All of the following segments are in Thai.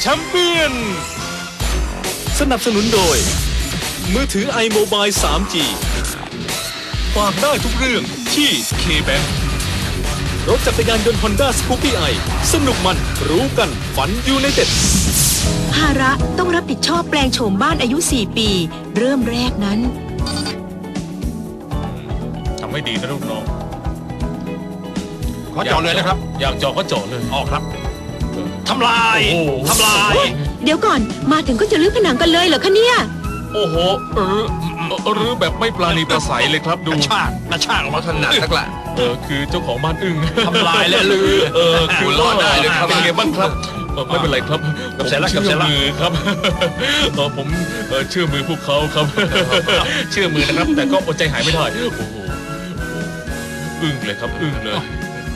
แชมเปี้ยน สนับสนุนโดย มือถือ iMobile 3G ฝากได้ทุกเรื่องที่ K-Bank รถจักรยานยนต์ Honda Scoopy i สนุกมันรู้กันฝันยูไนเต็ดภาระต้องรับผิดชอบแปลงโฉมบ้านอายุ 4 ปี เริ่มแรกนั้น ทำให้ดีนะลูกน้อง ขอเจาะเลยนะครับ อยากเจาะก็เจาะเลย ออกครับ ทำลายโอ้โหทำลาย เดี๋ยวก่อนมาถึงก็จะรื้อผนังกันเลยเหรอคะเนี่ย โอ้โหหรือหรือแบบไม่ปราณีประสัยเลยครับกดูระชากกระชากออกมาถนัดสักละเออคือเจ้าของบ้านอึ้งทำลายและลือเออคือหัวเราะได้เลยครับเป็นไงบ้างครับเออไม่เป็นไรครับเกับเสร็จแล้วเกับเสร็จแล้วชื่อมือครับเออผมเออเชื่อมือพวกเขาครับ เชื่อมือนะครับ แต่ก็อดใจหายไม่ได้โอ้โหอึ้งเลยครับอึ้งเลย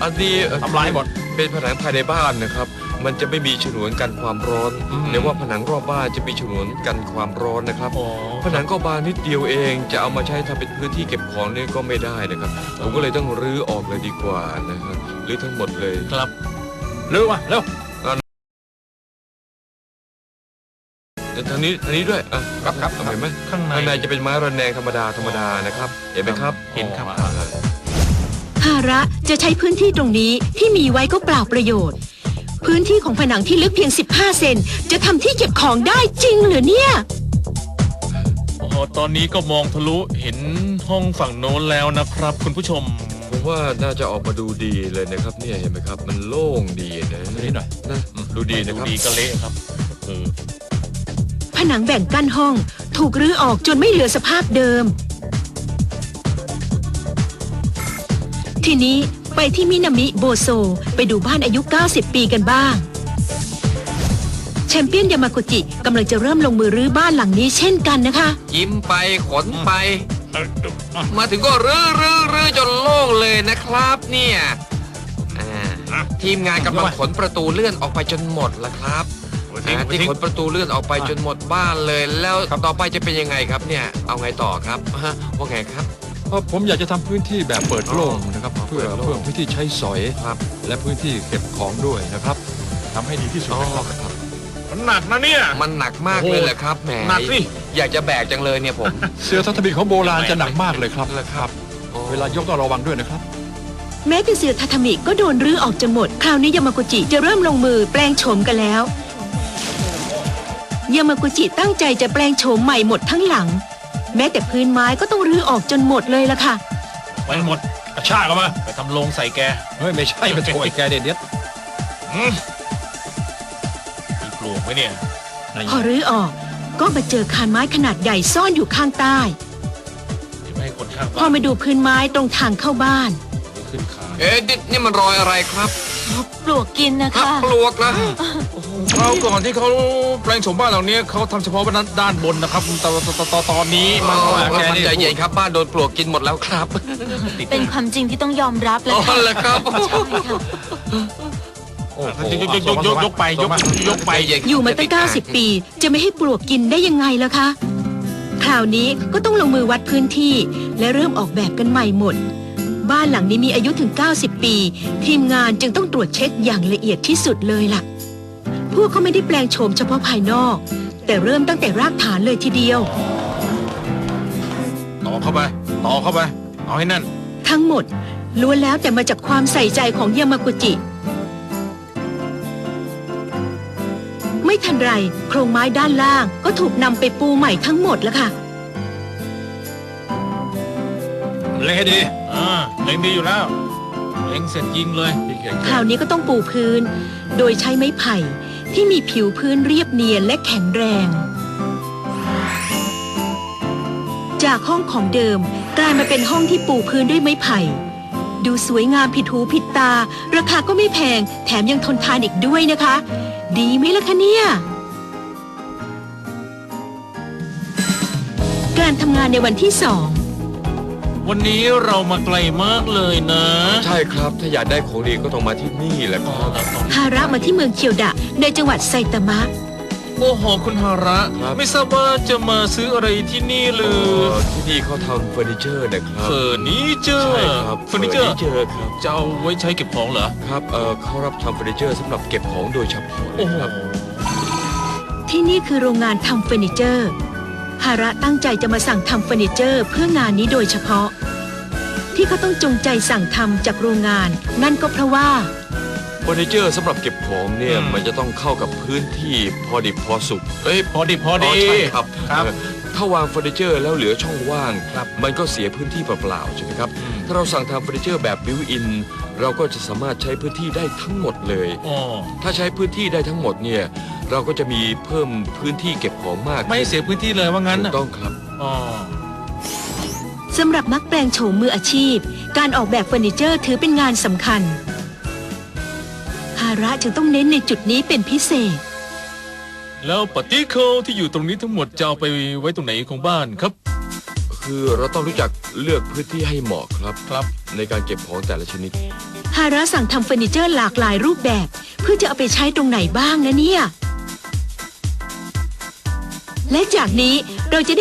อันนี้เอ่อทำลายหมดเป็นผนังภายในบ้านนะครับ มันจะไม่มีฉนวนกันความร้อนอืมแต่ว่าผนังรอบบ้านจะมีฉนวนกันความร้อนนะครับ อ๋อ ผนังก็บางนิดเดียวเองจะเอามาใช้ทำเป็นพื้นที่เก็บของนี่ก็ไม่ได้นะครับ ผมก็เลยต้องรื้อออกเลยดีกว่านะครับรื้อทั้งหมดเลย ครับเร็วมาเร็ว แต่ทางนี้ทางนี้ด้วยอะครับครับ เอาเห็นไหมข้างใน ข้างในจะเป็นไม้ระแนงธรรมดาธรรมดานะครับ เห็นไหมครับเห็นครับอ่าภาระจะใช้พื้นที่ตรงนี้ที่มีไว้ก็เปล่าประโยชน์ พื้นที่ของผนังที่ลึกเพียง 15 เซนจะทำที่เก็บของได้จริงเหรือเนี่ย อ๋อตอนนี้ก็มองทะลุเห็นห้องฝั่งโน้นแล้วนะครับ คุณผู้ชม ผมว่าน่าจะออกมาดูดีเลยนะครับเนี่ยเห็นไหมครับ มันโล่งดีนะนิดหน่อย นะดูดีนะครับดีก็เละครับเออผนังแบ่งกั้นห้อง ถูกรื้อออกจนไม่เหลือสภาพเดิม ทีนี้ ไปที่มินามิโบโซ ไปดูบ้านอายุ 90 ปีกันบ้าง แชมเปี้ยนยามากุจิกำลังจะเริ่มลงมือรื้อบ้านหลังนี้เช่นกันนะคะ ยิ้มไปขนไป มาถึงก็รื้อรื้อรื้อจนโล่งเลยนะครับ เนี่ยอ่าทีมงานกำลังขนประตูเลื่อนออกไปจนหมดแล้วครับทิ้งอ่าไปที่ทิ้งขนประตูเลื่อนออกไปจนหมดบ้านเลย แล้วต่อไปจะเป็นยังไงครับเนี่ย เอาไงต่อครับฮะว่าไงครับ เพราะผมอยากจะทำพื้นที่แบบเปิดโล่งนะครับ อ๋อเพื่อเปิดโล่ง เพิ่มพื้นที่ใช้สอย ครับ และพื้นที่เก็บของด้วยนะครับทำให้ดีที่สุดอ๋อนะครับครับ มันหนักนะเนี่ย มันหนักมากเลยแหละครับแหมหนักสิ อยากจะแบกจังเลยเนี่ยผม เสื้อทัศบินของโบราณจะหนักมากเลยครับเหรอครับ เวลายกต้องระวังด้วยนะครับ แม้แต่เสือทาทามิก็โดนรื้อออกจนหมด คราวนี้ยามากุจิจะเริ่มลงมือแปลงโฉมกันแล้ว ยามากุจิตั้งใจจะแปลงโฉมใหม่หมดทั้งหลัง แม้แต่พื้นไม้ก็ต้องรื้อออกจนหมดเลยล่ะค่ะ ไปหมดกระชากออกมาไปทำโรงใส่แกเฮ้ยไม่ใช่มาโถยแกเด็ดเด็ดอืมมีปลวกไหมเนี่ยพอรื้อออกก็มาเจอคานไม้ขนาดใหญ่ซ่อนอยู่ข้างใต้เดี๋ยวไม่ให้คนข้างพอบ้านมาดูพื้นไม้ตรงทางเข้าบ้าน ขึ้นขา เอ๊ะนี่นี่มันรอยอะไรครับ ปลวกกินนะครัคะบปลวกนะคราวก่อนที่เขาแปลงโฉมบ้านหลังนี้เขาทำเฉพาะด้านด้านบนนะครับตอนตอนตอนตอนนี้มัมันนมันใจเย็นครับบ้านโดนปลวกกินหมดแล้วครับติดเป็นความจริงที่ต้องยอมรับเลยอ๋อค่ะเหรอครับโอ้โหยกยกยกยกยกไปยกยกไป ใจเนครับอยู่มาตั้ง 90 ปี จะไม่ให้ปลวกกินได้ยังไงล่ะคะ คราวนี้ก็ต้องลงมือวัดพื้นที่ และเริ่มออกแบบกันใหม่หมด บ้านหลังนี้มีอายุถึง 90 ปี ทีมงานจึงต้องตรวจเช็คอย่างละเอียดที่สุดเลยล่ะ พวกเขาไม่ได้แปลงโฉมเฉพาะภายนอก แต่เริ่มตั้งแต่รากฐานเลยทีเดียว ต่อเข้าไป ต่อเข้าไป เอาให้แนั่น ทั้งหมดล้วนแล้วแต่มาจากความใส่ใจของยามากุจิ ไม่ทันไร โครงไม้ด้านล่างก็ถูกนำไปปูใหม่ทั้งหมดแล้วค่ะ เล่นให้ดี อ่าเล็งดีอยู่แล้ว เล็งเสร็จยิงเลยคราวนี้ก็ต้องปูพื้น โดยใช้ไม้ไผ่ที่มีผิวพื้นเรียบเนียนและแข็งแรง จากห้องของเดิมกลายมาเป็นห้องที่ปูพื้นด้วยไม้ไผ่ ดูสวยงามผิดหูผิดตา ราคาก็ไม่แพง แถมยังทนทานอีกด้วยนะคะ ดีไหมล่ะคะเนี่ย การทำงานในวันที่สอง วันนี้เรามาไกลมากเลยนะใช่ครับ ถ้าอยากได้ของดีก็ต้องมาที่นี่แหละครับ ฮาระมาที่เมืองเคียวดะ ในจังหวัดไซตามะ โอ้โหคุณฮาระ ครับ ไม่ทราบว่าจะมาซื้ออะไรที่นี่หรืเอ่ออที่นี่เขาทำเฟอร์นิเจอร์นะครับเฟอร์นิเจอร์ใช่ครับเฟอร์นิเจอร์เจอร์ครับจะเอาไว้ใช้เก็บของเหรอครับเอ่อเขารับทำเฟอร์นิเจอร์สำหรับเก็บของโดยเฉพาะเลโอ้ยโหครับที่นี่คือโรงงานทำเฟอร์นิเจอร์ ฮาระตั้งใจจะมาสั่งทำเฟอร์นิเจอร์เพื่องานนี้โดยเฉพาะ ที่เขาต้องจงใจสั่งทำจากโรงงาน นั่นก็เพราะว่า เฟอร์นิเจอร์สำหรับเก็บของเนี่ย อืม มันจะต้องเข้ากับพื้นที่พอดิบพอสุก เอ้ยพอดีพออ๋ดีอใช่ครับ ครับ เออ ถ้าวางเฟอร์นิเจอร์แล้วเหลือช่องว่างครับมันก็เสียพื้นที่เปล่าๆใช่ไหมครับอืมถ้าเราสั่งทำเฟอร์นิเจอร์แบบบิวอินเราก็จะสามารถใช้พื้นที่ได้ทั้งหมดเลย อ๋อถ้าใช้พื้นที่ได้ทั้งหมดเนี่ยเราก็จะมีเพิ่มพื้นที่เก็บของมากไม่เสียพื้นที่เลยว่างั้นถูน่ะกต้องครับ อ๋อสำหรับนักแปลงโฉมมืออาชีพ การออกแบบเฟอร์นิเจอร์ถือเป็นงานสำคัญฮาระจึงต้องเน้นในจุดนี้เป็นพิเศษ แล้วปฏิเคิลที่อยู่ตรงนี้ทั้งหมดจะเอาไปไว้ตรงไหนของบ้านครับ คือเราต้องรู้จักเลือกพื้นที่ให้เหมาะครับครับ ในการเก็บของแต่ละชนิด ฮาระสั่งทำเฟอร์นิเจอร์หลากหลายรูปแบบ เพื่อจะเอาไปใช้ตรงไหนบ้างนะเนี่ย และจากนี้เราจะได้